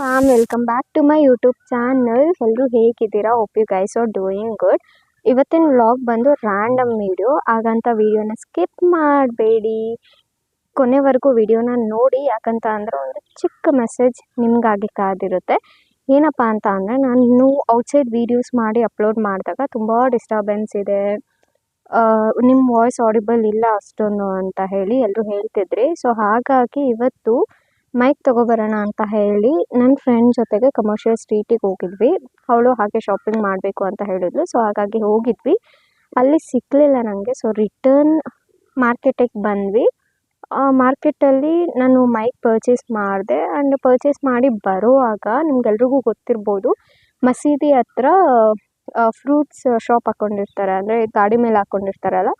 Fam welcome back to my YouTube channel ಎಲ್ಲರೂ ಹೇಗಿದ್ದೀರಾ? Hope you guys are doing good ಇವತ್ತಿನ vlog ಬಂದು random video ಹಾಗಂತ ವೀಡಿಯೋನ ಸ್ಕಿಪ್ ಮಾಡಬೇಡಿ. ಕೊನೆವರೆಗೂ ವಿಡಿಯೋನ ನೋಡಿ. ಯಾಕಂತ ಅಂದರೆ ಒಂದು ಚಿಕ್ಕ ಮೆಸೇಜ್ ನಿಮಗಾಗಿ ಕಾದಿರುತ್ತೆ. ಏನಪ್ಪ ಅಂತ ಅಂದರೆ ನಾನು ಔಟ್ಸೈಡ್ ವೀಡಿಯೋಸ್ ಮಾಡಿ ಅಪ್ಲೋಡ್ ಮಾಡಿದಾಗ ತುಂಬ ಡಿಸ್ಟರ್ಬೆನ್ಸ್ ಇದೆ. ನಿಮ್ಮ ವಾಯ್ಸ್ ಆಡಿಬಲ್ ಇಲ್ಲ ಅಷ್ಟೊಂದು ಅಂತ ಹೇಳಿ ಎಲ್ಲರೂ ಹೇಳ್ತಿದ್ರಿ. ಸೊ ಹಾಗಾಗಿ ಇವತ್ತು ಮೈಕ್ ತೊಗೊಬರೋಣ ಅಂತ ಹೇಳಿ ನನ್ನ ಫ್ರೆಂಡ್ ಜೊತೆಗೆ ಕಮರ್ಷಿಯಲ್ ಸ್ಟ್ರೀಟಿಗೆ ಹೋಗಿದ್ವಿ. ಅವಳು ಹಾಗೆ ಶಾಪಿಂಗ್ ಮಾಡಬೇಕು ಅಂತ ಹೇಳಿದ್ಲು. ಸೊ ಹಾಗಾಗಿ ಹೋಗಿದ್ವಿ. ಅಲ್ಲಿ ಸಿಕ್ಕಲಿಲ್ಲ ನನಗೆ ಸೊ ರಿಟರ್ನ್ ಮಾರ್ಕೆಟಿಗೆ ಬಂದ್ವಿ. ಮಾರ್ಕೆಟಲ್ಲಿ ನಾನು ಮೈಕ್ ಪರ್ಚೇಸ್ ಮಾಡಿದೆ. ಆ್ಯಂಡ್ ಪರ್ಚೇಸ್ ಮಾಡಿ ಬರುವಾಗ ನಿಮ್ಗೆಲ್ರಿಗೂ ಗೊತ್ತಿರ್ಬೋದು, ಮಸೀದಿ ಹತ್ರ ಫ್ರೂಟ್ಸ್ ಶಾಪ್ ಹಾಕ್ಕೊಂಡಿರ್ತಾರೆ ಅಂದರೆ ಗಾಡಿ ಮೇಲೆ ಹಾಕ್ಕೊಂಡಿರ್ತಾರಲ್ಲ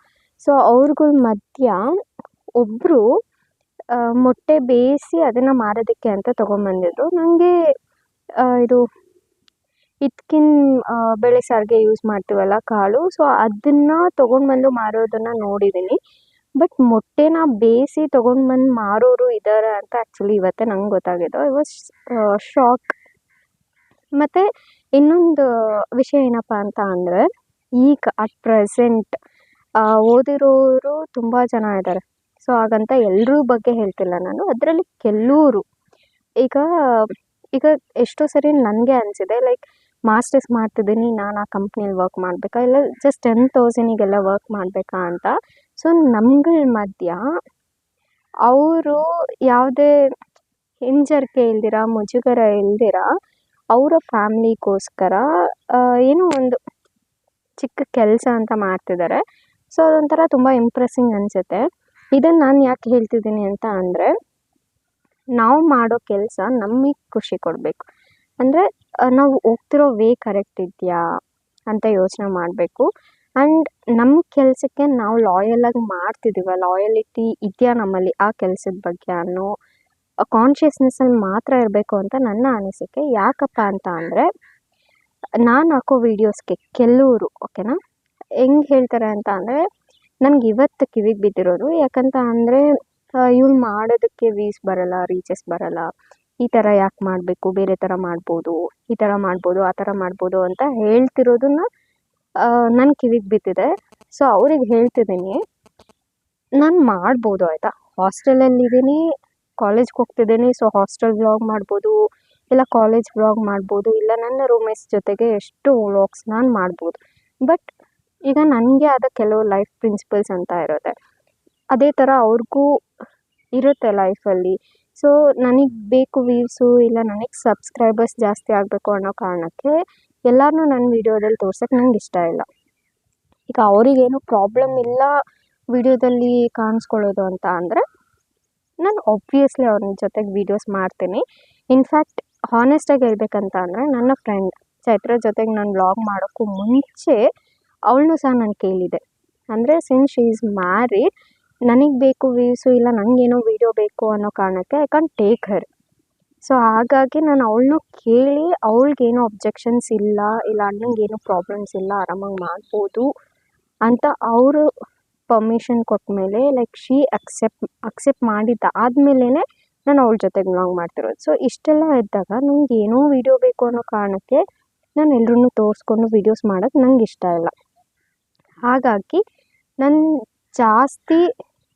ಸೊ ಅವ್ರಗಳ ಮಧ್ಯ ಒಬ್ಬರು ಮೊಟ್ಟೆ ಬೇಯಿಸಿ ಅದನ್ನು ಮಾರೋದಕ್ಕೆ ಅಂತ ತೊಗೊಂಬಂದಿದ್ರು ನನಗೆ ಇದು ಹಿತ್ಕಿನ ಬೇಳೆ ಸಾರಿಗೆ ಯೂಸ್ ಮಾಡ್ತೀವಲ್ಲ ಕಾಳು. ಸೊ ಅದನ್ನು ತೊಗೊಂಡ್ಬಂದು ಮಾರೋದನ್ನು ನೋಡಿದ್ದೀನಿ ಬಟ್ ಮೊಟ್ಟೆನ ಬೇಯಿಸಿ ತೊಗೊಂಡ್ಬಂದು ಮಾರೋರು ಇದ್ದಾರೆ ಅಂತ ಆ್ಯಕ್ಚುಲಿ ಇವತ್ತೇ ನಂಗೆ ಗೊತ್ತಾಗಿದ್ದು. ಐ ವಾಸ್ ಶಾಕ್ ಮತ್ತು ಇನ್ನೊಂದು ವಿಷಯ ಏನಪ್ಪ ಅಂತ ಅಂದರೆ, ಈಗ ಅಟ್ ಪ್ರೆಸೆಂಟ್ ಓದಿರೋರು ತುಂಬ ಜನ ಇದ್ದಾರೆ ಸೊ ಹಾಗಂತ ಎಲ್ಲರೂ ಬಗ್ಗೆ ಹೇಳ್ತಿಲ್ಲ ನಾನು. ಅದರಲ್ಲಿ ಕೆಲವರು ಈಗ ಈಗ ಎಷ್ಟೋ ಸರಿ ನನಗೆ ಅನಿಸಿದೆ ಲೈಕ್ ಮಾಸ್ಟರ್ಸ್ ಮಾಡ್ತಿದ್ದೀನಿ, ನಾನು ಆ ಕಂಪ್ನಿಲಿ ವರ್ಕ್ ಮಾಡಬೇಕಾ? ಇಲ್ಲ ಜಸ್ಟ್ ಟೆನ್ ತೌಸಂಡಿಗೆಲ್ಲ ವರ್ಕ್ ಮಾಡಬೇಕಾ ಅಂತ. ಸೊ ನಮ್ಗಳ ಮಧ್ಯ ಅವರು ಯಾವುದೇ ಹಿಂಜರಿಕೆ ಇಲ್ದಿರ, ಮುಜುಗರ ಇಲ್ದಿರ, ಅವರ ಫ್ಯಾಮ್ಲಿಗೋಸ್ಕರ ಏನೋ ಒಂದು ಚಿಕ್ಕ ಕೆಲಸ ಅಂತ ಮಾಡ್ತಿದ್ದಾರೆ ಸೊ ಅದೊಂಥರ ತುಂಬ ಇಂಪ್ರೆಸ್ಸಿಂಗ್ ಅನಿಸುತ್ತೆ. ಇದನ್ನು ನಾನು ಯಾಕೆ ಹೇಳ್ತಿದ್ದೀನಿ ಅಂತ ಅಂದರೆ, ನಾವು ಮಾಡೋ ಕೆಲಸ ನಮಗೆ ಖುಷಿ ಕೊಡಬೇಕು. ಅಂದರೆ ನಾವು ಹೋಗ್ತಿರೋ ವೇ ಕರೆಕ್ಟ್ ಇದೆಯಾ ಅಂತ ಯೋಚನೆ ಮಾಡಬೇಕು. ಆ್ಯಂಡ್ ನಮ್ಮ ಕೆಲಸಕ್ಕೆ ನಾವು ಲಾಯಲಾಗಿ ಮಾಡ್ತಿದ್ದೀವ ಲಾಯಲಿಟಿ ಇದೆಯಾ ನಮ್ಮಲ್ಲಿ ಆ ಕೆಲಸದ ಬಗ್ಗೆ ಅನ್ನೋ ಕಾನ್ಷಿಯಸ್ನೆಸ್ಸಲ್ಲಿ ಮಾತ್ರ ಇರಬೇಕು ಅಂತ ನನ್ನ ಅನಿಸಿಕೆ. ಯಾಕಪ್ಪ ಅಂತ ಅಂದರೆ, ನಾನು ಹಾಕೋ ವೀಡಿಯೋಸ್ಗೆ ಕೆಲವರು ಓಕೆನಾ ಹೆಂಗ್ ಹೇಳ್ತಾರೆ ಅಂತ ಅಂದರೆ ನನಗೆ ಇವತ್ತು ಕಿವಿಗೆ ಬಿದ್ದಿರೋದು. ಯಾಕಂತ ಅಂದರೆ ಇವ್ಳು ಮಾಡೋದಕ್ಕೆ ವೀಸ್ ಬರಲ್ಲ ರೀಚಸ್ ಬರಲ್ಲ. ಈ ಥರ ಯಾಕೆ ಮಾಡಬೇಕು? ಬೇರೆ ಥರ ಮಾಡ್ಬೋದು. ಈ ಥರ ಮಾಡ್ಬೋದು, ಆ ಥರ ಮಾಡ್ಬೋದು ಅಂತ ಹೇಳ್ತಿರೋದನ್ನ ನನ್ನ ಕಿವಿಗೆ ಬಿದ್ದಿದೆ. ಸೊ ಅವ್ರಿಗೆ ಹೇಳ್ತಿದ್ದೀನಿ ನಾನು ಮಾಡ್ಬೋದು, ಆಯಿತಾ? ಹಾಸ್ಟೆಲಲ್ಲಿದ್ದೀನಿ ಕಾಲೇಜ್ಗೆ ಹೋಗ್ತಿದ್ದೀನಿ ಸೊ ಹಾಸ್ಟೆಲ್ ವ್ಲಾಗ್ ಮಾಡ್ಬೋದು, ಇಲ್ಲ ಕಾಲೇಜ್ ವ್ಲಾಗ್ ಮಾಡ್ಬೋದು, ಇಲ್ಲ ನನ್ನ ರೂಮ್ಮೇಟ್ಸ್ ಜೊತೆಗೆ ಎಷ್ಟು ವ್ಲಾಗ್ಸ್ ನಾನು ಮಾಡ್ಬೋದು. ಬಟ್ ಈಗ ನನಗೆ ಆದ ಕೆಲವು ಲೈಫ್ ಪ್ರಿನ್ಸಿಪಲ್ಸ್ ಅಂತ ಇರುತ್ತೆ. ಅದೇ ಥರ ಅವ್ರಿಗೂ ಇರುತ್ತೆ ಲೈಫಲ್ಲಿ ಸೊ ನನಗೆ ಬೇಕು ವ್ಯೂಸು ಇಲ್ಲ ನನಗೆ ಸಬ್ಸ್ಕ್ರೈಬರ್ಸ್ ಜಾಸ್ತಿ ಆಗಬೇಕು ಅನ್ನೋ ಕಾರಣಕ್ಕೆ ಎಲ್ಲರನ್ನೂ ನನ್ನ ವೀಡಿಯೋದಲ್ಲಿ ತೋರ್ಸೋಕ್ಕೆ ನನಗೆ ಇಷ್ಟ ಇಲ್ಲ. ಈಗ ಅವರಿಗೇನು ಪ್ರಾಬ್ಲಮ್ ಇಲ್ಲ ವೀಡಿಯೋದಲ್ಲಿ ಕಾಣಿಸ್ಕೊಳ್ಳೋದು ಅಂತ ಅಂದರೆ ನಾನು ಒಬ್ವಿಯಸ್ಲಿ ಅವ್ರ ಜೊತೆಗೆ ವೀಡಿಯೋಸ್ ಮಾಡ್ತೀನಿ. ಇನ್ಫ್ಯಾಕ್ಟ್ ಹಾನೆಸ್ಟಾಗಿ ಹೇಳ್ಬೇಕಂತ ಅಂದರೆ ನನ್ನ ಫ್ರೆಂಡ್ ಚೈತ್ರ ಜೊತೆಗೆ ನಾನು ವ್ಲಾಗ್ ಮಾಡೋಕ್ಕೂ ಮುಂಚೆ ಅವಳನ್ನೂ ಸಹ ನಾನು ಕೇಳಿದೆ. ಅಂದರೆ ಸಿನ್ಸ್ ಶಿ ಈಸ್ ಮ್ಯಾರಿಡ್ ನನಗೆ ಬೇಕು ವ್ಯೂಸು ಇಲ್ಲ ನನಗೇನೋ ವೀಡಿಯೋ ಬೇಕು ಅನ್ನೋ ಕಾರಣಕ್ಕೆ I can't take her so ಹಾಗಾಗಿ ನಾನು ಅವಳನ್ನು ಕೇಳಿ, ಅವಳಿಗೇನೋ ಅಬ್ಜೆಕ್ಷನ್ಸ್ ಇಲ್ಲ ಇಲ್ಲ ಅಣ್ಣಂಗೇನು ಪ್ರಾಬ್ಲಮ್ಸ್ ಇಲ್ಲ, ಆರಾಮಾಗಿ ಮಾಡ್ಬೋದು ಅಂತ ಅವರು ಪರ್ಮಿಷನ್ ಕೊಟ್ಟ ಮೇಲೆ ಲೈಕ್ ಶಿ ಅಕ್ಸೆಪ್ಟ್ ಅಕ್ಸೆಪ್ಟ್ ಮಾಡಿದ್ದ ಆದಮೇಲೆ ನಾನು ಅವಳ ಜೊತೆಗೆ ವ್ಲಾಗ್ ಮಾಡ್ತಿರೋದು. ಸೊ ಇಷ್ಟೆಲ್ಲ ಇದ್ದಾಗ ನನಗೇನೋ ವೀಡಿಯೋ ಬೇಕು ಅನ್ನೋ ಕಾರಣಕ್ಕೆ ನಾನು ಎಲ್ರನ್ನೂ ತೋರಿಸ್ಕೊಂಡು ವೀಡಿಯೋಸ್ ಮಾಡೋಕ್ಕೆ ನನಗೆ ಇಷ್ಟ ಇಲ್ಲ. ಹಾಗಾಗಿ ನಾನು ಜಾಸ್ತಿ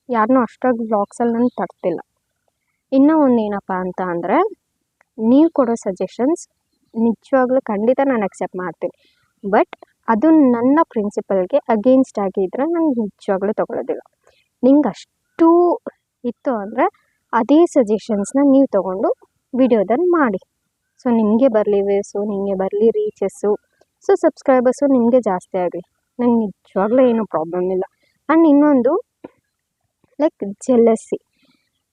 ಯಾರನ್ನೂ ಅಷ್ಟಾಗಿ ವ್ಲಾಗ್ಸಲ್ಲಿ ನಾನು ತರ್ತಿಲ್ಲ. ಇನ್ನೂ ಒಂದು ಏನಪ್ಪ ಅಂತ ಅಂದರೆ, ನೀವು ಕೊಡೋ ಸಜೆಷನ್ಸ್ ನಿಜವಾಗ್ಲೂ ಖಂಡಿತ ನಾನು ಅಕ್ಸೆಪ್ಟ್ ಮಾಡ್ತೀನಿ. ಬಟ್ ಅದು ನನ್ನ ಪ್ರಿನ್ಸಿಪಲ್ಗೆ ಅಗೇನ್ಸ್ಟ್ ಆಗಿದ್ದರೆ ನಾನು ನಿಜವಾಗ್ಲೂ ತೊಗೊಳೋದಿಲ್ಲ. ನಿಂಗೆ ಅಷ್ಟು ಇತ್ತು ಅಂದರೆ ಅದೇ ಸಜೆಷನ್ಸ್ನ ನೀವು ತೊಗೊಂಡು ವಿಡಿಯೋದಲ್ಲಿ ಮಾಡಿ. ಸೊ ನಿಮಗೆ ಬರಲಿ ವೇಸು ನಿಮಗೆ ಬರಲಿ ರೀಚಸ್ಸು ಸೊ ಸಬ್ಸ್ಕ್ರೈಬರ್ಸು ನಿಮಗೆ ಜಾಸ್ತಿ ಆಗಲಿ. ನಂಗೆ ನಿಜವಾಗ್ಲೂ ಏನೂ ಪ್ರಾಬ್ಲಮ್ ಇಲ್ಲ. ಆ್ಯಂಡ್ ಇನ್ನೊಂದು ಲೈಕ್ ಜೆಲಸಿ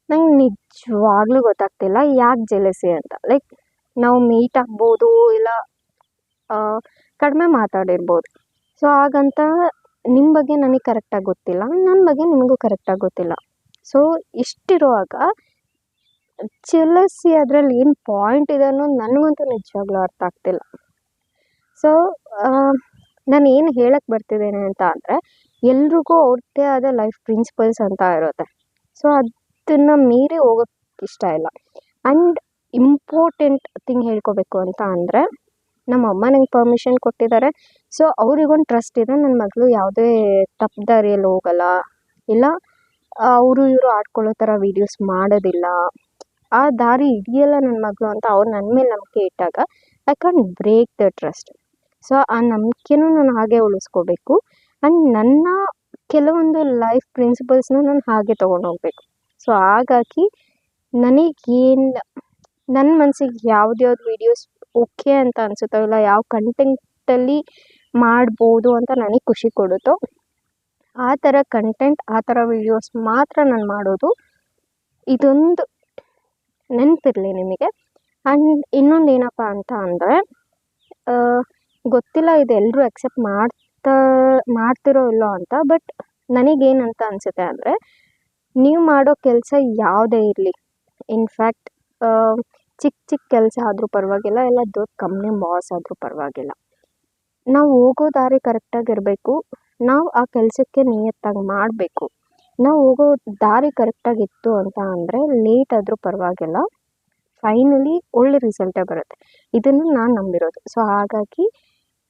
ನಂಗೆ ನಿಜವಾಗ್ಲೂ ಗೊತ್ತಾಗ್ತಿಲ್ಲ ಯಾಕೆ ಜೆಲಸಿ ಅಂತ. ಲೈಕ್ ನಾವು ಮೀಟ್ ಆಗ್ಬೋದು ಇಲ್ಲ ಕಡಿಮೆ ಮಾತಾಡಿರ್ಬೋದು. ಸೊ ಹಾಗಂತ ನಿಮ್ಮ ಬಗ್ಗೆ ನನಗೆ ಕರೆಕ್ಟಾಗಿ ಗೊತ್ತಿಲ್ಲ ನನ್ನ ಬಗ್ಗೆ ನಿಮಗೂ ಕರೆಕ್ಟಾಗಿ ಗೊತ್ತಿಲ್ಲ. ಸೊ ಇಷ್ಟಿರುವಾಗ ಜೆಲಸಿ ಅದರಲ್ಲಿ ಏನು ಪಾಯಿಂಟ್ ಇದೆ ಅನ್ನೋದು ನನಗಂತೂ ನಿಜವಾಗ್ಲೂ ಅರ್ಥ ಆಗ್ತಿಲ್ಲ. ಸೊ ನಾನು ಏನು ಹೇಳಕ್ಕೆ ಬರ್ತಿದ್ದೇನೆ ಅಂತ ಅಂದರೆ, ಎಲ್ರಿಗೂ ಅವ್ರದ್ದೇ ಆದ ಲೈಫ್ ಪ್ರಿನ್ಸಿಪಲ್ಸ್ ಅಂತ ಇರುತ್ತೆ. ಸೊ ಅದನ್ನು ಮೀರಿ ಹೋಗೋಕ್ಕೆ ಇಷ್ಟ ಇಲ್ಲ. ಆ್ಯಂಡ್ ಇಂಪಾರ್ಟೆಂಟ್ ಥಿಂಗ್ ಹೇಳ್ಕೋಬೇಕು ಅಂತ ಅಂದರೆ, ನಮ್ಮ ಅಮ್ಮ ನಂಗೆ ಪರ್ಮಿಷನ್ ಕೊಟ್ಟಿದ್ದಾರೆ. ಸೊ ಅವ್ರಿಗೊಂದು ಟ್ರಸ್ಟ್ ಇದೆ. ನನ್ನ ಮಗಳು ಯಾವುದೇ ತಪ್ಪು ದಾರಿಯಲ್ಲಿ ಹೋಗಲ್ಲ. ಇಲ್ಲ, ಅವರು ಇವರು ಆಡ್ಕೊಳ್ಳೋ ಥರ ವೀಡಿಯೋಸ್ ಮಾಡೋದಿಲ್ಲ. ಆ ದಾರಿ ಹಿಡಿಯಲ್ಲ ನನ್ನ ಮಗಳು ಅಂತ ಅವ್ರು ನನ್ನ ಮೇಲೆ ನಂಬಿಕೆ ಇಟ್ಟಾಗ I can't break the trust so ಆ ನಂಬಿಕೆನೂ ನಾನು ಹಾಗೆ ಉಳಿಸ್ಕೋಬೇಕು. ಆ್ಯಂಡ್ ನನ್ನ ಕೆಲವೊಂದು ಲೈಫ್ ಪ್ರಿನ್ಸಿಪಲ್ಸ್ನ ನಾನು ಹಾಗೆ ತೊಗೊಂಡು ಹೋಗಬೇಕು. ಸೊ ಹಾಗಾಗಿ ನನಗೇನು ನನ್ನ ಮನ್ಸಿಗೆ ಯಾವ್ದು ಯಾವ್ದು ವೀಡಿಯೋಸ್ ಓಕೆ ಅಂತ ಅನಿಸುತ್ತೋ ಇಲ್ಲ ಯಾವ ಕಂಟೆಂಟಲ್ಲಿ ಮಾಡ್ಬೋದು ಅಂತ ನನಗೆ ಖುಷಿ ಕೊಡುತ್ತೋ, ಆ ಥರ ಕಂಟೆಂಟ್ ಆ ಥರ ವೀಡಿಯೋಸ್ ಮಾತ್ರ ನಾನು ಮಾಡೋದು. ಇದೊಂದು ನೆನಪಿರಲಿ ನಿಮಗೆ. ಆ್ಯಂಡ್ ಇನ್ನೊಂದು ಏನಪ್ಪ ಅಂತ ಅಂದರೆ ಗೊತ್ತಿಲ್ಲ ಇದು ಎಲ್ಲರೂ ಅಕ್ಸೆಪ್ಟ್ ಮಾಡ್ತಾ, ಮಾಡ್ತಿರೋ ಇಲ್ಲೋ ಅಂತ ಬಟ್ ನನಗೇನಂತ ಅನಿಸುತ್ತೆ ಅಂದರೆ, ನೀವು ಮಾಡೋ ಕೆಲಸ ಯಾವುದೇ ಇರಲಿ. ಇನ್ಫ್ಯಾಕ್ಟ್ ಚಿಕ್ಕ ಚಿಕ್ಕ ಕೆಲಸ ಆದರೂ ಪರವಾಗಿಲ್ಲ, ಇಲ್ಲ ದೊಡ್ಡ ಕಂಪ್ನಿ ಬಾಸ್ ಆದರೂ ಪರವಾಗಿಲ್ಲ. ನಾವು ಹೋಗೋ ದಾರಿ ಕರೆಕ್ಟಾಗಿರಬೇಕು ನಾವು ಆ ಕೆಲಸಕ್ಕೆ ನಿಯತ್ತಾಗಿ ಮಾಡಬೇಕು. ನಾವು ಹೋಗೋ ದಾರಿ ಕರೆಕ್ಟಾಗಿತ್ತು ಅಂತ ಅಂದರೆ ಲೇಟ್ ಆದರೂ ಪರವಾಗಿಲ್ಲ. ಫೈನಲಿ ಒಳ್ಳೆ ರಿಸಲ್ಟೇ ಬರುತ್ತೆ. ಇದನ್ನು ನಾನು ನಂಬಿರೋದು. ಸೊ ಹಾಗಾಗಿ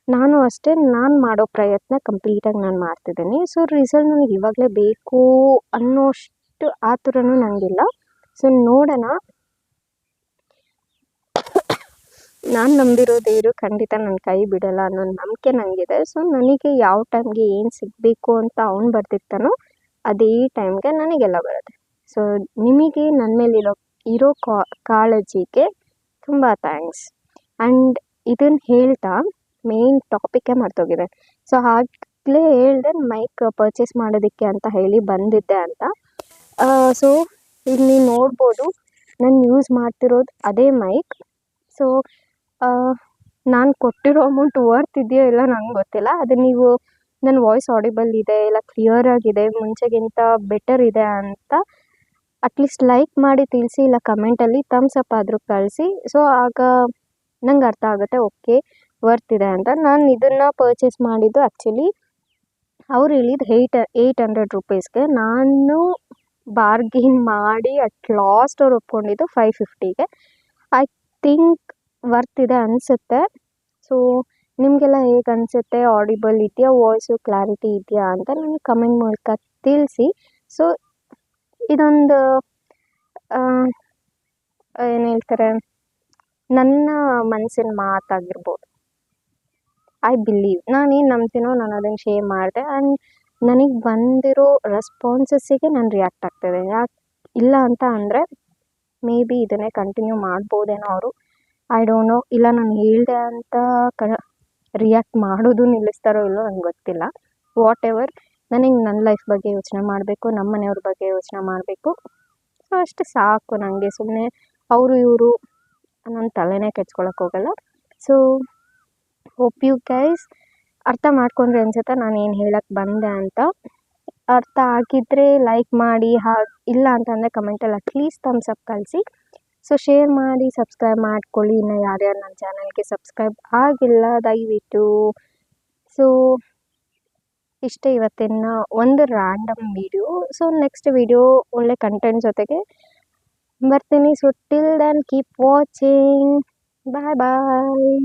ನಾನು ಅಷ್ಟೇ, ನಾನು ಮಾಡೋ ಪ್ರಯತ್ನ ಕಂಪ್ಲೀಟಾಗಿ ನಾನು ಮಾಡ್ತಿದ್ದೀನಿ. ಸೊ ರಿಸಲ್ಟ್ ನನಗೆ ಇವಾಗಲೇ ಬೇಕು ಅನ್ನೋಷ್ಟು ಆತುರನೂ ನನಗಿಲ್ಲ ಸೊ, ನೋಡೋಣ. ನಾನು ನಂಬಿರೋ ದೇವರು ಖಂಡಿತ ನನ್ನ ಕೈ ಬಿಡಲ್ಲ ಅನ್ನೋ ನಂಬಿಕೆ ನನಗಿದೆ ಸೊ, ನನಗೆ ಯಾವ ಟೈಮ್ಗೆ ಏನು ಸಿಗಬೇಕು ಅಂತ ಅವ್ನು ಬರ್ತಿರ್ತಾನೋ ಅದೇ ಟೈಮ್ಗೆ ನನಗೆಲ್ಲ ಬರುತ್ತೆ. ಸೊ, ನಿಮಗೆ ನನ್ನ ಮೇಲಿರೋ, ಇರೋ ಇರೋ ಕಾಳಜಿಗೆ ತುಂಬ ಥ್ಯಾಂಕ್ಸ್ ಆ್ಯಂಡ್ ಇದನ್ನು ಹೇಳ್ತಾ ಮೇನ್ ಟಾಪಿಕ್ಕೇ ಮರ್ತೋಗಿದೆ. ಸೊ ಆಗಲೇ ಹೇಳಿದೆ ಮೈಕ್ ಪರ್ಚೇಸ್ ಮಾಡೋದಕ್ಕೆ ಅಂತ ಹೇಳಿ ಬಂದಿದ್ದೆ ಅಂತ. ಸೊ ಇಲ್ಲಿ ನೀವು ನೋಡ್ಬೋದು. ನಾನು ಯೂಸ್ ಮಾಡ್ತಿರೋದು ಅದೇ ಮೈಕ್ ಸೊ ನಾನು ಕೊಟ್ಟಿರೋ ಅಮೌಂಟ್ ವರ್ತ್ ಇದೆಯೋ ಇಲ್ಲ ನಂಗೆ ಗೊತ್ತಿಲ್ಲ. ಅದು ನೀವು ನನ್ನ ವಾಯ್ಸ್ ಆಡಿಬಲ್ ಇದೆ, ಇಲ್ಲ ಕ್ಲಿಯರ್ ಆಗಿದೆ, ಮುಂಚೆಗಿಂತ ಬೆಟರ್ ಇದೆ ಅಂತ ಅಟ್ಲೀಸ್ಟ್ ಲೈಕ್ ಮಾಡಿ ತಿಳಿಸಿ, ಇಲ್ಲ ಕಮೆಂಟಲ್ಲಿ ಥಮ್ಸ್ ಅಪ್ ಆದರೂ ಕಳಿಸಿ. ಸೊ ಆಗ ನಂಗೆ ಅರ್ಥ ಆಗುತ್ತೆ ಓಕೆ ವರ್ತ್ ಇದೆ ಅಂತ ನಾನು ಇದನ್ನು ಪರ್ಚೇಸ್ ಮಾಡಿದ್ದು ಆ್ಯಕ್ಚುಲಿ ಅವ್ರು ಹೇಳಿದ್ದು ಏಯ್ಟ್ ಏಯ್ಟ್ ಹಂಡ್ರೆಡ್ ರುಪೀಸ್ಗೆ ನಾನು ಬಾರ್ಗಿನ್ ಮಾಡಿ ಅಟ್ ಲಾಸ್ಟ್ ಅವ್ರು ಒಪ್ಕೊಂಡಿದ್ದು ಫೈವ್ ಫಿಫ್ಟಿಗೆ ಐ ಥಿಂಕ್ ವರ್ತ್ ಇದೆ ಅನಿಸುತ್ತೆ. ಸೊ ನಿಮಗೆಲ್ಲ ಹೇಗೆ ಅನಿಸುತ್ತೆ? ಆಡಿಬಲ್ ಇದೆಯಾ? ವಾಯ್ಸು ಕ್ಲಾರಿಟಿ ಇದೆಯಾ ಅಂತ ನನಗೆ ಕಮೆಂಟ್ ಮೂಲಕ ತಿಳಿಸಿ. ಸೊ ಇದೊಂದು ಏನು ಹೇಳ್ತಾರೆ? ನನ್ನ ಮನಸ್ಸಿನ ಮಾತಾಗಿರ್ಬೋದು. ಐ ಬಿಲೀವ್ ನಾನೇನು ನಂಬ್ತೀನೋ ನಾನು ಅದನ್ನು ಶೇರ್ ಮಾಡಿದೆ ಆ್ಯಂಡ್ ನನಗೆ ಬಂದಿರೋ ರೆಸ್ಪಾನ್ಸಸ್ಸಿಗೆ ನಾನು ರಿಯಾಕ್ಟ್ ಆಗ್ತಿದೆ. ಯಾಕೆ ಇಲ್ಲ ಅಂತ ಅಂದರೆ ಮೇ ಬಿ ಇದನ್ನೇ ಕಂಟಿನ್ಯೂ ಮಾಡ್ಬೋದೇನೋ ಅವರು. ಐ ಡೋಂಟ್ ನೋ ಇಲ್ಲ ನಾನು ಹೇಳಿದೆ ಅಂತ ಕ ರಿಯಾಕ್ಟ್ ಮಾಡೋದು ನಿಲ್ಲಿಸ್ತಾರೋ ಇಲ್ಲೋ ನಂಗೆ ಗೊತ್ತಿಲ್ಲ. ವಾಟ್ ಎವರ್ ನನಗೆ ನನ್ನ ಲೈಫ್ ಬಗ್ಗೆ ಯೋಚನೆ ಮಾಡಬೇಕು ನಮ್ಮ ಮನೆಯವ್ರ ಬಗ್ಗೆ ಯೋಚನೆ ಮಾಡಬೇಕು. ಸೊ ಅಷ್ಟು ಸಾಕು ನನಗೆ ಸುಮ್ಮನೆ ಅವರು ಇವರು ನನ್ನ ತಲೆನೇ ಕೆಡ್ಸ್ಕೊಳಕ್ಕೆ ಹೋಗಲ್ಲ. ಸೊ ಹೋಪ್ ಯು ಗೈಸ್ ಅರ್ಥ ಮಾಡ್ಕೊಂಡ್ರಿ ಅನ್ಸುತ್ತೆ? ನಾನು ಏನು ಹೇಳಕ್ಕೆ ಬಂದೆ ಅಂತ. ಅರ್ಥ ಆಗಿದ್ದರೆ ಲೈಕ್ ಮಾಡಿ, ಹಾಗೆ ಇಲ್ಲ ಅಂತಂದರೆ ಕಮೆಂಟಲ್ಲಿ ಅಟ್ಲೀಸ್ಟ್ ತಮ್ಸ್ ಅಪ್ ಕಳಿಸಿ. ಸೊ ಶೇರ್ ಮಾಡಿ ಸಬ್ಸ್ಕ್ರೈಬ್ ಮಾಡ್ಕೊಳ್ಳಿ. ಇನ್ನು ಯಾರ್ಯಾರು ನನ್ನ ಚಾನಲ್ಗೆ ಸಬ್ಸ್ಕ್ರೈಬ್ ಆಗಿಲ್ಲ, ದಯವಿಟ್ಟು. ಸೊ ಇಷ್ಟೇ ಇವತ್ತಿನ ಒಂದು random video so next video ಒಳ್ಳೆ ಕಂಟೆಂಟ್ ಜೊತೆಗೆ ಬರ್ತೀನಿ. So till then keep watching bye bye